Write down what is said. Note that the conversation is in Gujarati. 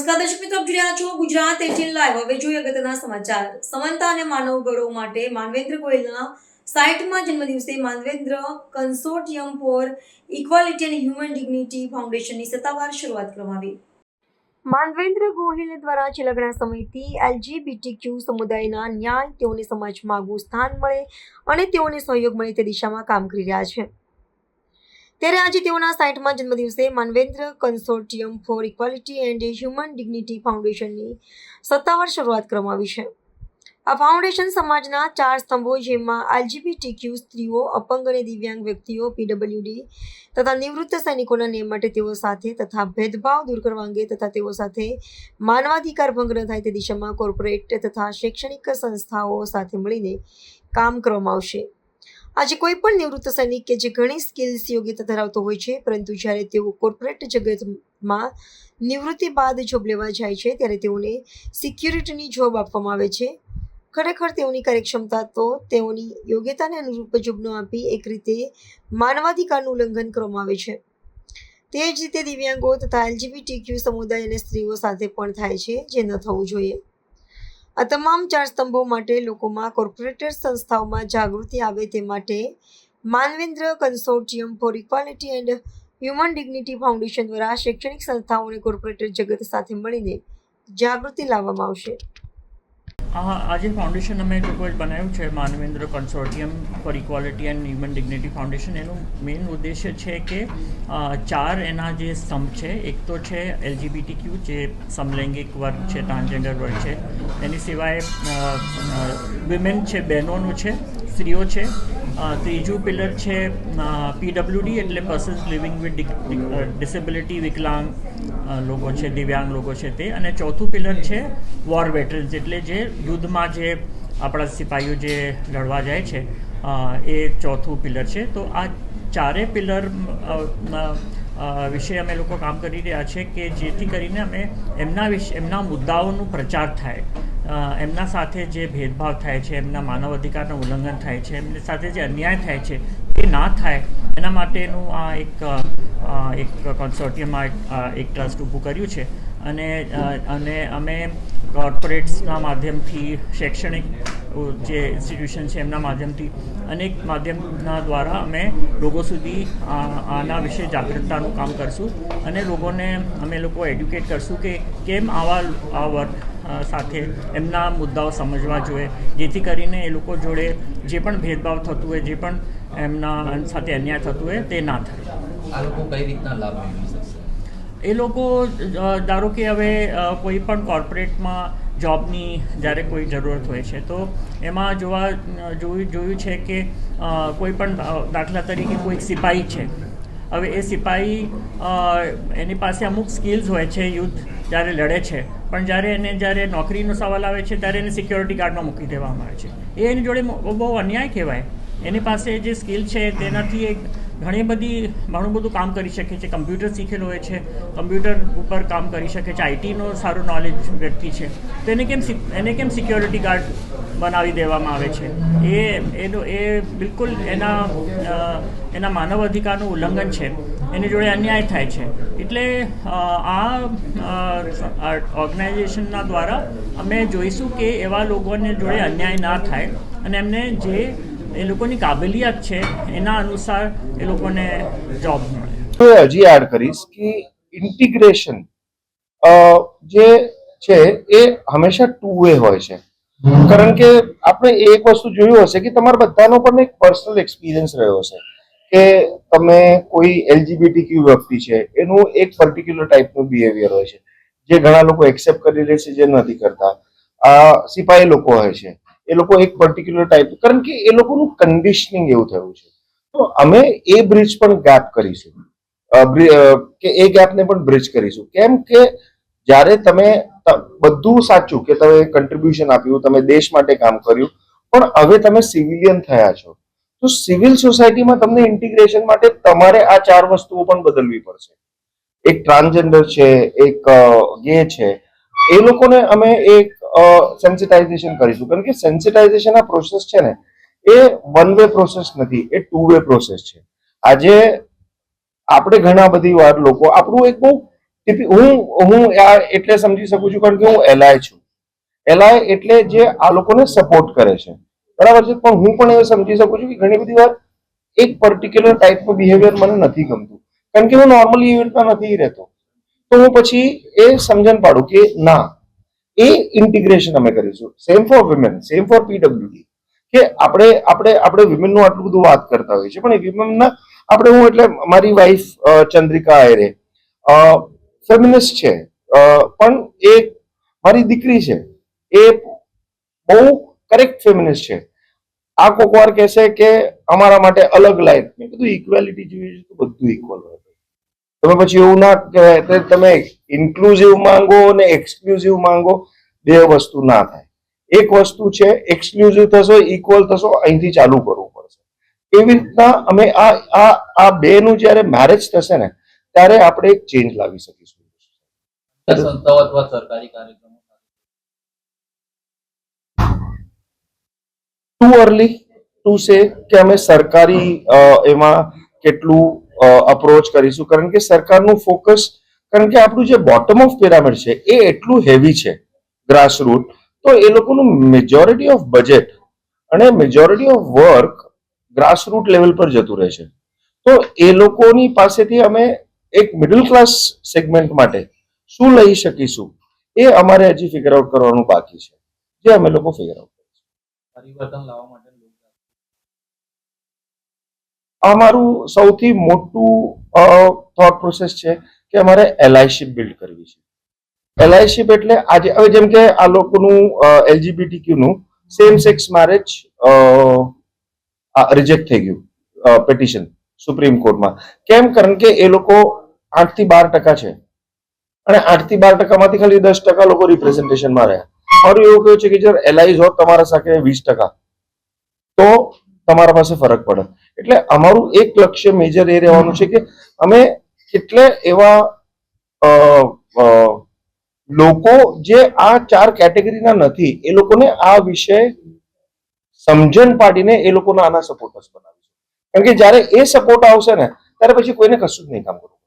નમસ્કાર, દર્શક મિત્રો જોઈ છો ગુજરાત એટીન લાઈવ હવે જોઈએ અગત્યના સમાચાર. સમાનતા અને માનવ ગૌરવ માટે માનવેન્દ્ર ગોયલના સાઠમાં જન્મદિવસે Manvendra consortium for equality and human dignity ફાઉન્ડેશનની સત્તાવાર શરૂઆત કરવામાં માનવેન્દ્ર ગોહિલ દ્વારા છેલ્લા ઘણા સમયથી એલજીબીટીક્યુ સમુદાયના ન્યાય તેઓને સમાજમાં આગવું સ્થાન મળે અને તેઓને સહયોગ મળે તે દિશામાં કામ કરી રહ્યા છે. ત્યારે આજે તેઓના સાઠમાં જન્મદિવસે Manvendra consortium for equality and human dignity ફાઉન્ડેશનની સત્તાવાર શરૂઆત કરવામાં આવી છે. આ ફાઉન્ડેશન સમાજના ચાર સ્તંભો જેમાં એલજીબીટીક્યુ સ્ત્રીઓ, અપંગ અને દિવ્યાંગ વ્યક્તિઓ, પીડબ્લ્યુડી તથા નિવૃત્ત સૈનિકોના નિયમ માટે તેઓ સાથે તથા ભેદભાવ દૂર કરવા અંગે તથા તેઓ સાથે માનવાધિકાર ભંગ ન થાય તે દિશામાં કોર્પોરેટ તથા શૈક્ષણિક સંસ્થાઓ સાથે મળીને કામ કરવામાં આવશે. આજે કોઈ પણ નિવૃત્ત સૈનિક કે જે ઘણી સ્કિલ્સ યોગ્યતા ધરાવતો હોય છે, પરંતુ જ્યારે તેઓ કોર્પોરેટ જગતમાં નિવૃત્તિ બાદ જોબ લેવા જાય છે, ત્યારે તેઓને સિક્યુરિટીની જોબ આપવામાં આવે છે. ખરેખર તેઓની કાર્યક્ષમતા તો તેઓની યોગ્યતાને અનુરૂપ જોબ ન આપી એક રીતે માનવાધિકારનું ઉલ્લંઘન કરવામાં આવે છે. તે જ રીતે દિવ્યાંગો તથા એલજીબીટીક્યુ સમુદાય અને સ્ત્રીઓ સાથે પણ થાય છે, જે ન થવું જોઈએ. આ તમામ ચાર સ્તંભો માટે લોકોમાં કોર્પોરેટર સંસ્થાઓમાં જાગૃતિ આવે તે માટે Manvendra consortium for equality and human dignity foundation દ્વારા શૈક્ષણિક સંસ્થાઓ અને કોર્પોરેટર જગત સાથે મળીને જાગૃતિ લાવવામાં આવશે. આ આજે ફાઉન્ડેશન અમે લોકોએ બનાવ્યું છે Manvendra consortium for equality and human dignity foundation એનું મેઇન ઉદ્દેશ્ય છે કે ચાર એના જે સ્તંભ છે, એક તો છે એલજીબીટી ક્યુ જે સમલૈંગિક વર્ગ છે ટ્રાન્સજેન્ડર વર્ગ છે, એની સિવાય વિમેન છે, બહેનોનું છે, સ્ત્રીઓ છે ત્રીજું પિલર છે પીડબ્લ્યુડી એટલે પર્સન્સ લિવિંગ વિથ ડિસેબિલિટી વિકલાંગ લોકો છે, દિવ્યાંગ લોકો છે તે. અને ચોથું પિલર છે વોર વેટરન્સ એટલે જે યુદ્ધમાં જે આપણા સિપાહીઓ જે લડવા જાય છે એ ચોથું પિલર છે. તો આ ચારે પિલર વિશે અમે લોકો કામ કરી રહ્યા છે કે જેથી કરીને અમે એમના વિશે, એમના મુદ્દાઓનું પ્રચાર થાય. એમના સાથે જે ભેદભાવ થાય છે, એમના માનવ અધિકારનું ઉલ્લંઘન થાય છે, એમની સાથે જે અન્યાય થાય છે એ ના થાય એના માટેનું આ એક એક કોન્સોર્ટિયમમાં એક, ટ્રસ્ટ ઊભું કર્યું છે. અને અને અમે કોર્પોરેટ્સના માધ્યમથી શૈક્ષણિક જે ઇન્સ્ટિટ્યુશન છે એમના માધ્યમથી અનેક માધ્યમના દ્વારા અમે લોકો સુધી આના વિશે જાગૃતતાનું કામ કરશું અને લોકોને અમે લોકો એડ્યુકેટ કરશું કે કેમ આવા આ વર્ગ સાથે એમના મુદ્દાઓ સમજવા જોઈએ. જેથી કરીને એ લોકો જોડે જે પણ ભેદભાવ થતું હોય જે પણ એમના સાથે અન્યાય થતું હોય તે ના થાય. આ લોકો કઈ રીતના લાભ મેળવી શકશે? એ લોકો ધારો કે હવે કોઈ પણ કોર્પોરેટમાં જોબની જ્યારે કોઈ જરૂરત હોય છે તો એમાં જોવા જોયું જોયું છે કે કોઈ પણ દાખલા તરીકે કોઈ સિપાહી છે. હવે એ સિપાહી એની પાસે અમુક સ્કિલ્સ હોય છે યુદ્ધ જ્યારે લડે છે પણ જ્યારે એને જ્યારે નોકરીનો સવાલ આવે છે ત્યારે એને સિક્યોરિટી ગાર્ડમાં મૂકી દેવામાં આવે છે. એ એની જોડે બહુ બહુ અન્યાય કહેવાય. એની પાસે જે સ્કિલ છે, તેનાથી એ ઘણી બધી, ઘણું બધું કામ કરી શકે છે. કમ્પ્યુટર શીખેલું હોય છે. કમ્પ્યુટર ઉપર કામ કરી શકે છે. આઈટીનો સારું નોલેજ વ્યક્તિ છે. તો એને કેમ એને કેમ સિક્યોરિટી ગાર્ડ બનાવી દેવામાં આવે છે? એ, એનો, એ બિલકુલ એના એના માનવ અધિકારનું ઉલ્લંઘન છે. એની જોડે અન્યાય થાય છે. એટલે આ ઓર્ગેનાઇઝેશનના દ્વારા અમે જોઈશું કે એવા લોકોને જોડે અન્યાય ના થાય અને એમને જે એ લોકોની કાબેલિયત છે, એના અનુસાર એ લોકોને જોબ મળે. હજી એડ કરીશ કે ઇન્ટિગ્રેશન જે છે એ હંમેશા ટુ વે હોય છે. કારણ કે આપણે એક વસ્તુ જોયું હશે કે તમારા બધાનો પણ એક પર્સનલ એક્સપિરિયન્સ રહ્યો હશે કે તમે કોઈ એલજીબીટી ક્યુ વ્યક્તિ છે, એનું એક પર્ટિક્યુલર ટાઈપનું બિહેવિયર હોય છે. જે ઘણા લોકો એક્સેપ્ટ કરી લે છે, જે નથી કરતા. આ સિપાહી લોકો હોય છે. એ લોકો એક પર્ટિક્યુલર ટાઈપ કારણ કે એ લોકોનું કન્ડિશનિંગ એવું થયું છે. તો અમે એ બ્રિજ પણ ગેપ કરીશું. કે એ ગેપને પણ બ્રિજ કરીશું. કેમ કે જ્યારે તમે બધું સાચું કે તમે કન્ટ્રીબ્યુશન આપ્યું, તમે દેશ માટે કામ કર્યું, પણ હવે તમે સિવિલિયન થયા છો. તો સિવિલ સોસાયટીમાં તમને ઇન્ટિગ્રેશન માટે તમારે આ ચાર વસ્તુઓ પણ બદલવી પડશે. એક ટ્રાન્સજેન્ડર છે, એક ગે છે. એ લોકોને અમે એક સેન્સિટાઇઝેશન કરીશું. કારણ કે સેન્સિટાઇઝેશન આ પ્રોસેસ છે ને, એ વન વે પ્રોસેસ નથી, એ ટુ વે પ્રોસેસ છે. આજે આપણે ઘણા બધી વાર લોકો, આપણું એક બહુ હું હું આ એટલે સમજી શકું છું, કારણ કે હું એલઆઈ છું. એલઆઈ એટલે જે આ લોકોને સપોર્ટ કરે છે. બરાબર છે? પણ હું પણ એ સમજી શકું છું કે ઘણી બધી વાર એક પર્ટિક્યુલર ટાઈપનું બિહેવિયર મને નથી ગમતું. કારણ કે હું નોર્મલી ઇવેન્ટમાં નથી રહેતો. તો હું પછી એ સમજણ પાડું કે ના એ ઇન્ટિગ્રેશન અમે કરીશું same for women same for PWD કે આપણે આપણે આપણે વિમેનનું આટલું બધું વાત કરતા હોઈએ છીએ, પણ વિમેનના આપણે હું એટલે મારી વાઈફ ચંદ્રિકા આયરે ફેમિનિસ્ટ છે પણ એ મારી દીકરી છે, એ બહુ કરેક્ટ ફેમિનિસ્ટ છે. આ કોકવાર કહેશે કે અમારા માટે અલગ લાઈફ મેં કીધું ઇક્વેલિટી જોઈએ છે તો બધું ઇક્વલ હોય. તમે પછી એવું ના કહેવાય. તો તમે ઇન્ક્લુઝિવ માંગો અને એક્સક્લુઝિવ માંગો બે વસ્તુ ના થાય. એક વસ્તુ છે એક્સક્લુઝિવ થશો ઇક્વલ થશો અહીંથી ચાલુ કરવું પડશે. એવી રીતના અમે આ આ આ બેનું જ્યારે મેરેજ થશે ને ત્યારે આપણે એક ચેન્જ લાવી શકીશું. સંસ્થાઓ અથવા સરકારી કાર્યક્રમો? ટુ અર્લી ટુ સે કે અમે સરકારી એમાં કેટલું અપ્રોચ કરીશું. કારણ કે સરકારનું ફોકસ કારણ કે આપણું જે બોટમ ઓફ પિરામિડ છે, એ એટલું હેવી છે ગ્રાસરૂટ તો એ લોકોનું મેજોરિટી ઓફ બજેટ અને majority of work grassroot level પર જતું રહે છે. તો એ લોકોની પાસેથી અમે એક મિડલ ક્લાસ સેગમેન્ટ માટે શું લઈ શકીશું? એ અમારે હજી ફિગર આઉટ કરવાનું બાકી છે. જે અમે લોકો ફિગર આઉટ પરિવર્તન લાવવા માટે અમારું સૌથી મોટું થોટ પ્રોસેસ છે કે અમારે એલઆઈશીપ બિલ્ડ કરવી છે. એલઆઈશીપ એટલે આજે, હવે જેમ કે આ લોકોનું એલજીબીટીક્યુ નું સેમ સેક્સ મેરેજ રિજેક્ટ થઈ ગયું પેટિશન સુપ્રીમ કોર્ટમાં. કેમ? કારણ કે એ લોકો આઠથી બાર ટકા છે. અને આઠથી બાર ટકામાંથી ખાલી દસ ટકા લોકો રિપ્રેઝન્ટેશનમાં રહ્યા. મારું એવું કહ્યું છે કે જો એલઆઈ હોત તમારા સાથે વીસ ટકા, તો તમારા પાસે ફરક પડે. એટલે અમારું એક લક્ષ્ય મેજર એ રહેવાનું છે કે અમે કેટલે એવા લોકો જે આ ચાર કેટેગરીના નથી, એ લોકોને આ વિષય સમજણ પાડીને એ લોકોના આના સપોર્ટર્સ બનાવીશું. કારણ કે જ્યારે એ સપોર્ટ આવશે ને, ત્યારે પછી કોઈને કશું જ નહીં કામ કરવું.